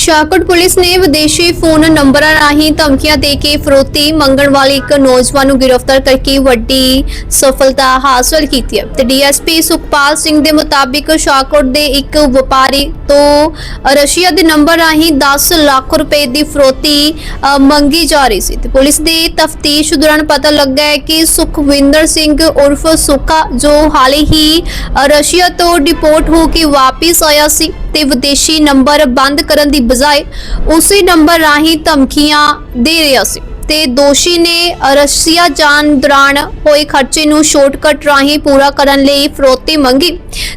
Shahkot police ਨੇ ਵਿਦੇਸ਼ੀ phone ਨੰਬਰਾਂ ਰਾਹੀਂ ਧਮਕੀਆਂ ਦੇ ਕੇ ਫਰੋਤੀ ਮੰਗਣ ਵਾਲੇ ਇੱਕ ਨੌਜਵਾਨ ਨੂੰ ਗ੍ਰਿਫਤਾਰ ਕਰਕੇ ਵੱਡੀ ਸਫਲਤਾ ਹਾਸਲ ਕੀਤੀ ਹੈ। ਤੇ ਡੀਐਸਪੀ ਸੁਖਪਾਲ ਸਿੰਘ ਦੇ ਮੁਤਾਬਿਕ ਸ਼ਾਹਕੋਟ ਦੇ ਇੱਕ ਵਪਾਰੀ ਤੋਂ ਰਸ਼ੀਆ ਦੇ ਨੰਬਰ ਰਾਹੀਂ 10 ਲੱਖ ਰੁਪਏ ਦੀ ਫਰੋਤੀ ਮੰਗੀ ਜਾ ਰਹੀ ਸੀ। ਤੇ ਪੁਲਿਸ ਦੀ ਤਫਤੀਸ਼ ਦੌਰਾਨ ਪਤਾ ਲੱਗਾ ਹੈ ਕਿ ਸੁਖਵਿੰਦਰ ਸਿੰਘ ਉਰਫ ਸੁੱਖਾ, ਜੋ ਹਾਲੇ ਹੀ ਰਸ਼ੀਆ ਤੋਂ ਡਿਪੋਰਟ ਹੋ ਕੇ ਵਾਪਸ ਆਇਆ ਸੀ ਤੇ ਵਿਦੇਸ਼ੀ ਨੰਬਰ ਬੰਦ ਕਰਨ ਦੀ ਬਜਾਏ ਉਸੇ ਨੰਬਰ ਰਾਹੀਂ ਧਮਕੀਆਂ ਦੇ ਰਿਹਾ ਸੀ। ਤੇ ਦੋਸ਼ੀ ਨੇ ਰਸ਼ੀਆ ਜਾਣ ਦੌਰਾਨ ਹੋਏ ਖਰਚੇ ਨੂੰ ਸ਼ਾਰਟਕਟ ਰਾਹੀਂ ਪੂਰਾ ਕਰਨ ਲਈ ਫਰੋਤੀ ਮੰਗੀ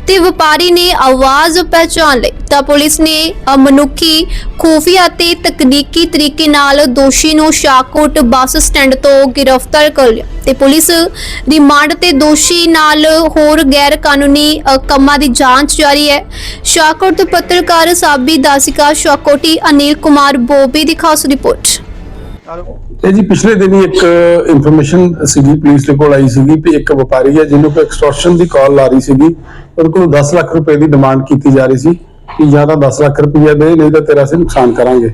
ਤੇ ਵਪਾਰੀ ਨੇ ਆਵਾਜ਼ ਪਹਿਚਾਨ ਲਈ। ਤਾਂ ਪੁਲਿਸ ਨੇ ਮਨੁੱਖੀ ਖੂਫੀਆ ਤੇ ਤਕਨੀਕੀ ਤਰੀਕੇ ਨਾਲ ਦੋਸ਼ੀ ਨੂੰ ਸ਼ਾਹਕੋਟ ਬੱਸ ਸਟੈਂਡ ਤੋਂ ਗ੍ਰਿਫਤਾਰ ਕਰ ਲਿਆ ਤੇ ਪੁਲਿਸ ਰਿਮਾਂਡ ਤੇ ਦੋਸ਼ੀ ਨਾਲ ਹੋਰ ਗੈਰ ਕਾਨੂੰਨੀ ਕੰਮਾਂ ਦੀ ਜਾਂਚ ਜਾਰੀ ਹੈ। ਸ਼ਾਹਕੋਟ ਤੋਂ ਪੱਤਰਕਾਰ ਸਾਬੀ ਦਾਸਿਕਾ ਸ਼ਾਹਕੋਟੀ ਅਨਿਲ ਕੁਮਾਰ ਬੋਬੀ ਦੀ ਖਾਸ ਰਿਪੋਰਟ। ਇਹ ਜੀ ਪਿਛਲੇ ਦਿਨੀ ਇੱਕ ਇਨਫੋਰਮੇਸ਼ਨ ਸੀਗੀ ਪੁਲਿਸ ਦੇ ਕੋਲ ਆਈ ਸੀਗੀ ਕਿ ਇੱਕ ਵਪਾਰੀ ਹੈ ਜਿਹਨੂੰ ਕੋਈ ਐਕਸਟੋਰਸ਼ਨ ਦੀ ਕਾਲ ਆ ਰਹੀ ਸੀਗੀ। ਉਹਦੇ ਕੋਲ 10 ਲੱਖ ਰੁਪਏ ਦੀ ਡਿਮਾਂਡ ਕੀਤੀ ਜਾ ਰਹੀ ਸੀ। ਕਿ ਜਾਂ ਤਾਂ 10 ਲੱਖ ਰੁਪਈਆ ਦੇ ਨਹੀਂ ਤਾਂ ਤੇਰਾ ਅਸੀਂ ਨੁਕਸਾਨ ਕਰਾਂਗੇ।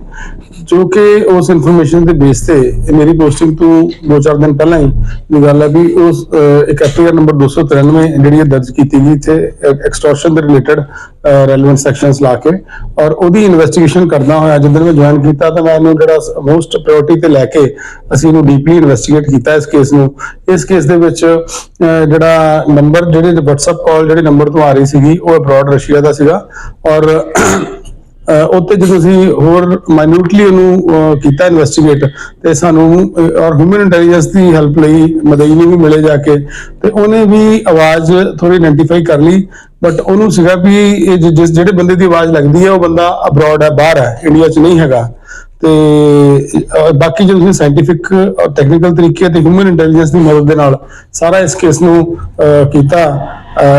ਜੋ ਕਿ ਉਸ ਇਨਫੋਰਮੇਸ਼ਨ ਦੇ ਬੇਸ ਤੇ ਮੇਰੀ ਪੋਸਟਿੰਗ ਤੋਂ 2-4 ਦਿਨ ਪਹਿਲਾਂ ਹੀ ਦੀ ਗੱਲ ਹੈ ਵੀ ਉਸ ਅਹ, ਇੱਕ ਐਫਆਈਆਰ ਨੰਬਰ 293 ਜਿਹੜੀ ਦਰਜ ਕੀਤੀ ਗਈ ਇੱਥੇ ਐਕਸਟੋਰਸ਼ਨ ਦੇ ਰਿਲੇਟਡ ਰੈਲੇਵੈਂਟ ਸੈਕਸ਼ਨਸ ਲਾ ਕੇ ਔਰ ਉਹਦੀ ਇਨਵੈਸਟੀਗੇਸ਼ਨ ਕਰਦਾ ਹੋਇਆ ਜਦੋਂ ਮੈਂ ਜੁਆਇਨ ਕੀਤਾ ਤਾਂ ਮੈਂ ਇਹਨੂੰ ਜਿਹੜਾ ਮੋਸਟ ਪ੍ਰਾਇੋਰਟੀ ਤੇ ਲੈ ਕੇ ਅਸੀਂ ਇਹਨੂੰ ਡੀਪਲੀ ਇਨਵੈਸਟੀਗੇਟ ਕੀਤਾ ਇਸ ਕੇਸ ਨੂੰ। ਇਸ ਕੇਸ ਦੇ ਵਿੱਚ ਜਿਹੜਾ ਨੰਬਰ ਜਿਹੜੇ WhatsApp ਕਾਲ ਜਿਹੜੇ ਨੰਬਰ ਤੋਂ ਆ ਰਹੀ ਸੀਗੀ ਉਹ ਅਬਰੋਡ ਰਸ਼ੀਆ ਦਾ ਸੀਗਾ ਔਰ ਅਹ ਉੱਤੇ ਜਦੋਂ ਅਸੀਂ ਹੋਰ ਮਾਈਨਿਊਟਲੀ ਉਹਨੂੰ ਕੀਤਾ ਇਨਵੈਸਟੀਗੇਟ ਤੇ ਸਾਨੂੰ ਔਰ ਹਿਊਮਨ ਇੰਟੈਲੀਜੈਂਸ ਦੀ ਹੈਲਪ ਲਈ ਮਦਈ ਵੀ ਮਿਲੇ ਜਾ ਕੇ, ਤੇ ਉਹਨੇ ਵੀ ਆਵਾਜ਼ ਥੋੜੀ ਆਇਡੈਂਟੀਫਾਈ ਕਰ ਲਈ ਬਟ ਉਹਨੂੰ ਸੀਗਾ ਵੀ ਇਹ ਜਿਸ ਜਿਹੜੇ ਬੰਦੇ ਦੀ ਆਵਾਜ਼ ਲੱਗਦੀ ਹੈ, ਉਹ ਬੰਦਾ ਅਬਰੋਡ ਹੈ, ਬਾਹਰ ਹੈ ਇੰਡੀਆ 'ਚ ਨਹੀਂ ਹੈਗਾ। ਤੇ ਬਾਕੀ ਜਦੋਂ ਤੁਸੀਂ ਸਾਇੰਟੀਫਿਕ ਔਰ ਟੈਕਨੀਕਲ ਤਰੀਕੇ ਤੇ ਹਿਊਮਨ ਇੰਟੈਲੀਜੈਂਸ ਦੀ ਮਦਦ ਦੇ ਨਾਲ ਸਾਰਾ ਇਸ ਕੇਸ ਨੂੰ ਕੀਤਾ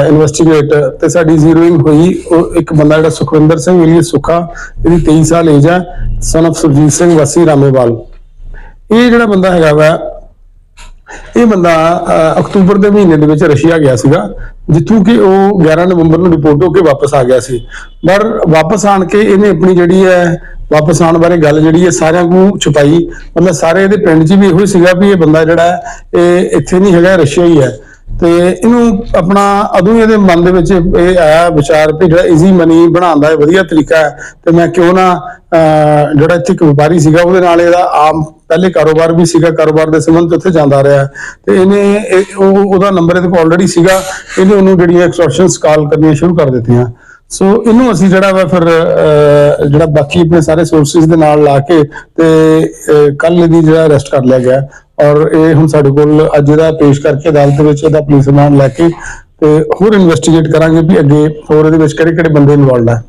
ਇਨਵੈਸਟੀਗੇਟ ਤੇ ਸਾਡੀ ਜ਼ੀਰੋਇੰਗ ਹੋਈ, ਉਹ ਇੱਕ ਬੰਦਾ ਜਿਹੜਾ ਸੁਖਵਿੰਦਰ ਸਿੰਘ ਇਹ ਸੁਖਾ, ਇਹਦੀ 23 ਸਾਲ ਏਜ ਹੈ ਸਨ of ਸੁਰਜੀਤ ਸਿੰਘ ਵਾਸੀ ਰਾਮੇਵਾਲ। ਇਹ ਜਿਹੜਾ ਬੰਦਾ ਹੈਗਾ ਵਾ, ਇਹ ਬੰਦਾ ਅਕਤੂਬਰ ਦੇ ਮਹੀਨੇ ਦੇ ਵਿੱਚ ਰਸ਼ੀਆ ਗਿਆ ਸੀਗਾ ਜਿੱਥੋਂ ਕਿ ਉਹ 11 ਨਵੰਬਰ ਨੂੰ ਰਿਪੋਰਟ ਹੋ ਕੇ ਵਾਪਸ ਆ ਗਿਆ ਸੀ। ਪਰ ਵਾਪਸ ਆਣ ਕੇ ਇਹਨੇ ਆਪਣੀ ਜਿਹੜੀ ਹੈ ਵਾਪਸ ਆਉਣ ਬਾਰੇ ਗੱਲ ਜਿਹੜੀ ਹੈ ਸਾਰਿਆਂ ਨੂੰ ਛੁਪਾਈ। ਮਤਲਬ ਸਾਰੇ ਇਹਦੇ ਪਿੰਡ 'ਚ ਵੀ ਇਹੋ ਹੀ ਸੀਗਾ ਵੀ ਇਹ ਬੰਦਾ ਜਿਹੜਾ ਹੈ, ਇਹ ਇੱਥੇ ਨਹੀਂ ਹੈਗਾ ਰਸ਼ੀਆ ਹੀ ਹੈ। ਤੇ ਇਹਨੂੰ ਆਪਣਾ ਅਦੋਂ ਇਹਦੇ ਮਨ ਦੇ ਵਿੱਚ ਇਹ ਆਇਆ ਵਿਚਾਰ ਵੀ ਜਿਹੜਾ ਈਜ਼ੀ ਮਨੀ ਬਣਾਉਣ ਦਾ ਵਧੀਆ ਤਰੀਕਾ ਹੈ ਤੇ ਮੈਂ ਕਿਉਂ ਨਾ ਅਹ, ਜਿਹੜਾ ਇੱਥੇ ਇੱਕ ਵਪਾਰੀ ਸੀਗਾ ਉਹਦੇ ਨਾਲ ਇਹਦਾ ਆਮ ਪਹਿਲੇ ਕਾਰੋਬਾਰ ਵੀ ਸੀਗਾ ਕਾਰੋਬਾਰ ਦੇ ਸੰਬੰਧ ਉੱਥੇ ਜਾਂਦਾ ਰਿਹਾ। ਤੇ ਇਹਨੇ ਉਹ ਉਹਦਾ ਨੰਬਰ ਇਹਦੇ ਕੋਲ ਆਲਰੇਡੀ ਸੀਗਾ ਇਹਨੇ ਉਹਨੂੰ ਜਿਹੜੀਆਂ ਐਕਸਟੋਰਸ਼ਨਸ ਕਾਲ ਕਰਨੀਆਂ ਸ਼ੁਰੂ ਕਰ ਦਿੱਤੀਆਂ। ਸੋ ਇਹਨੂੰ ਅਸੀਂ ਜਿਹੜਾ ਵਾ ਫਿਰ ਅਹ, ਜਿਹੜਾ ਬਾਕੀ ਆਪਣੇ ਸਾਰੇ ਸੋਰਸਿਸ ਦੇ ਨਾਲ ਲਾ ਕੇ ਤੇ ਕੱਲ ਇਹਦੀ ਜਿਹੜਾ ਅਰੈਸਟ ਕਰ ਲਿਆ ਗਿਆ। ਔਰ ਇਹ ਹੁਣ ਸਾਡੇ ਕੋਲ ਅੱਜ ਇਹਦਾ ਪੇਸ਼ ਕਰਕੇ ਅਦਾਲਤ ਵਿੱਚ ਇਹਦਾ ਪੁਲਿਸ ਰਿਮਾਂਡ ਲੈ ਕੇ ਤੇ ਹੋਰ ਇਨਵੈਸਟੀਗੇਟ ਕਰਾਂਗੇ ਵੀ ਅੱਗੇ ਹੋਰ ਇਹਦੇ ਵਿੱਚ ਕਿਹੜੇ ਕਿਹੜੇ ਬੰਦੇ ਇਨਵੋਲਡ ਆ।